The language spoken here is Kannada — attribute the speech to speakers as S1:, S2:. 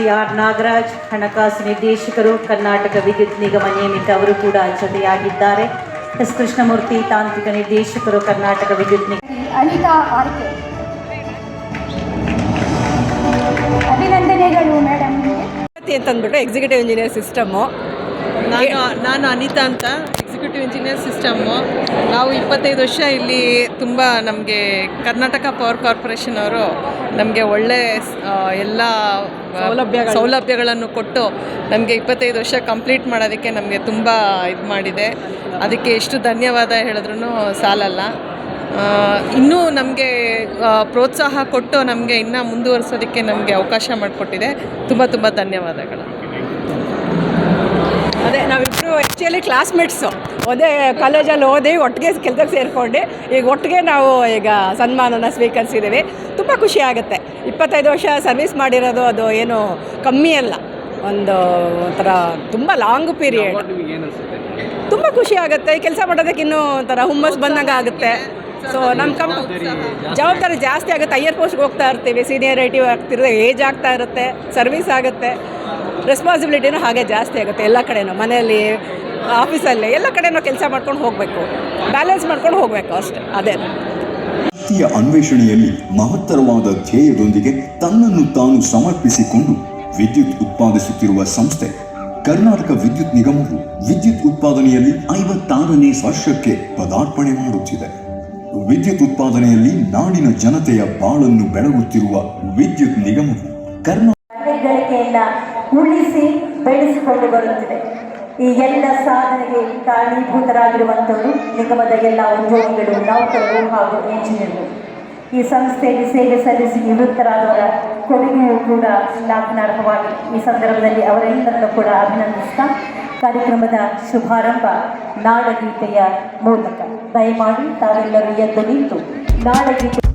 S1: ಶ್ರೀ ಆರ್ ನಾಗರಾಜ್ ಹಣಕಾಸು ನಿರ್ದೇಶಕರು ಕರ್ನಾಟಕ ವಿದ್ಯುತ್ ನಿಗಮ ನಿಯಮಿತ ಅವರು ಕೂಡ ಜೊತೆಯಾಗಿದ್ದಾರೆ. ಎಸ್. ಕೃಷ್ಣಮೂರ್ತಿ ತಾಂತ್ರಿಕ ನಿರ್ದೇಶಕರು ಕರ್ನಾಟಕ ವಿದ್ಯುತ್ ನಿಗಮ.
S2: Anita R K. ಅಭಿನಂದನೆಗಳು ಮೇಡಮ್
S3: ಅಂತಂದ್ಬಿಟ್ಟು ಎಕ್ಸಿಕ್ಯೂಟಿವ್ ಇಂಜಿನಿಯರ್ ಸಿಸ್ಟಮು
S4: ನಾನು ನಾನು ಅನಿತಾ ಅಂತ. ಎಕ್ಸಿಕ್ಯೂಟಿವ್ ಇಂಜಿನಿಯರ್ ಸಿಸ್ಟಮ್ಮು ನಾವು ಇಪ್ಪತ್ತೈದು ವರ್ಷ ಇಲ್ಲಿ ತುಂಬ ನಮಗೆ ಕರ್ನಾಟಕ ಪವರ್ ಕಾರ್ಪೊರೇಷನ್ ಅವರು ನಮಗೆ ಒಳ್ಳೆ ಎಲ್ಲ
S3: ಸೌಲಭ್ಯ
S4: ಸೌಲಭ್ಯಗಳನ್ನು ಕೊಟ್ಟು ನಮಗೆ ಇಪ್ಪತ್ತೈದು ವರ್ಷ ಕಂಪ್ಲೀಟ್ ಮಾಡೋದಕ್ಕೆ ನಮಗೆ ತುಂಬ ಇದು ಮಾಡಿದೆ. ಅದಕ್ಕೆ ಎಷ್ಟು ಧನ್ಯವಾದ ಹೇಳಿದ್ರೂ ಸಾಲಲ್ಲ. ಇನ್ನೂ ನಮಗೆ ಪ್ರೋತ್ಸಾಹ ಕೊಟ್ಟು ನಮಗೆ ಇನ್ನೂ ಮುಂದುವರಿಸೋದಕ್ಕೆ ನಮಗೆ ಅವಕಾಶ ಮಾಡಿಕೊಟ್ಟಿದೆ. ತುಂಬ ತುಂಬ ಧನ್ಯವಾದಗಳು.
S3: ಆ್ಯಕ್ಚುಲಿ ಕ್ಲಾಸ್ಮೇಟ್ಸು ಒಂದೇ ಕಾಲೇಜಲ್ಲಿ ಓದಿ ಒಟ್ಟಿಗೆ ಕೆಲಸಕ್ಕೆ ಸೇರಿಕೊಂಡು ಈಗ ಒಟ್ಟಿಗೆ ನಾವು ಈಗ ಸನ್ಮಾನನ ಸ್ವೀಕರಿಸಿದ್ದೀವಿ. ತುಂಬ ಖುಷಿ ಆಗುತ್ತೆ. ಇಪ್ಪತ್ತೈದು ವರ್ಷ ಸರ್ವಿಸ್ ಮಾಡಿರೋದು ಅದು ಏನು ಕಮ್ಮಿ ಅಲ್ಲ. ಒಂದು ಒಂಥರ ತುಂಬ ಲಾಂಗ್ ಪೀರಿಯಡ್ ತುಂಬ ಖುಷಿ ಆಗುತ್ತೆ. ಕೆಲಸ ಮಾಡೋದಕ್ಕೆ ಇನ್ನೂ ಒಂಥರ ಹುಮ್ಮಸ್ ಬಂದಂಗೆ ಆಗುತ್ತೆ. ಸೊ ನಮ್ಮ ಕಂಪ್ ಜವಾಬ್ದಾರಿ ಜಾಸ್ತಿ ಆಗುತ್ತೆ. ಹೈಯರ್ ಪೋಸ್ಟ್ಗೆ ಹೋಗ್ತಾ ಇರ್ತೀವಿ. ಸೀನಿಯರಿಟಿ ಆಗ್ತಿರೋದು ಏಜ್ ಆಗ್ತಾ ಇರುತ್ತೆ. ಸರ್ವಿಸ್ ಆಗುತ್ತೆ. ರೆಸ್ಪಾನ್ಸಿಬಿಲಿಟಿನೂ ಹಾಗೆ ಜಾಸ್ತಿ ಆಗುತ್ತೆ ಎಲ್ಲ ಕಡೆನೂ ಮನೆಯಲ್ಲಿ ಆಫೀಸಲ್ಲಿ ಎಲ್ಲ ಕಡೆನೂ ಕೆಲಸ ಮಾಡ್ಕೊಂಡು ಹೋಗಬೇಕು. ಬ್ಯಾಲೆನ್ಸ್ ಮಾಡ್ಕೊಂಡು ಹೋಗಬೇಕು ಅಷ್ಟೇ ಅದೇ.
S5: ವ್ಯಕ್ತಿಯ ಅನ್ವೇಷಣೆಯಲ್ಲಿ ಮಹತ್ತರವಾದ ಧ್ಯೇಯದೊಂದಿಗೆ ತನ್ನನ್ನು ತಾನು ಸಮರ್ಪಿಸಿಕೊಂಡು ವಿದ್ಯುತ್ ಉತ್ಪಾದಿಸುತ್ತಿರುವ ಸಂಸ್ಥೆ ಕರ್ನಾಟಕ ವಿದ್ಯುತ್ ನಿಗಮವು ವಿದ್ಯುತ್ ಉತ್ಪಾದನೆಯಲ್ಲಿ ಐವತ್ತಾರನೇ ವರ್ಷಕ್ಕೆ ಪದಾರ್ಪಣೆ ಮಾಡುತ್ತಿದೆ. ವಿದ್ಯುತ್ ಉತ್ಪಾದನೆಯಲ್ಲಿ ನಾಡಿನ ಜನತೆಯ ಬಾಳನ್ನು ಬೆಳಗುತ್ತಿರುವ ವಿದ್ಯುತ್ ನಿಗಮವು
S1: ಕರ್ನಾಟಕ ಉಳಿಸಿ ಬೆಳೆಸಿಕೊಂಡು ಬರುತ್ತಿದೆ. ಈ ಎಲ್ಲ ಸಾಧನೆಗೆ ಕಾರಣೀಭೂತರಾಗಿರುವಂಥವರು, ನಿಗಮದ ಎಲ್ಲ ಉದ್ಯೋಗಿಗಳು, ನೌಕರರು ಹಾಗೂ ಇಂಜಿನಿಯರ್ಗಳು ಈ ಸಂಸ್ಥೆಯಲ್ಲಿ ಸೇವೆ ಸಲ್ಲಿಸಿ ನಿವೃತ್ತರಾದವರ ಕೊಡುಗೆಯೂ ಕೂಡ ಶ್ಲಾಘನಾರ್ಹವಾಗಿದೆ. ಈ ಸಂದರ್ಭದಲ್ಲಿ ಅವರೆಲ್ಲರನ್ನು ಕೂಡ ಅಭಿನಂದಿಸ್ತಾ ಕಾರ್ಯಕ್ರಮದ ಶುಭಾರಂಭ ನಾಡಗೀತೆಯ ಮೂಲಕ. ದಯಮಾಡಿ ತಾವೆಲ್ಲರೂ ಎದ್ದು ನಿಂತು ನಾಡಗೀತೆ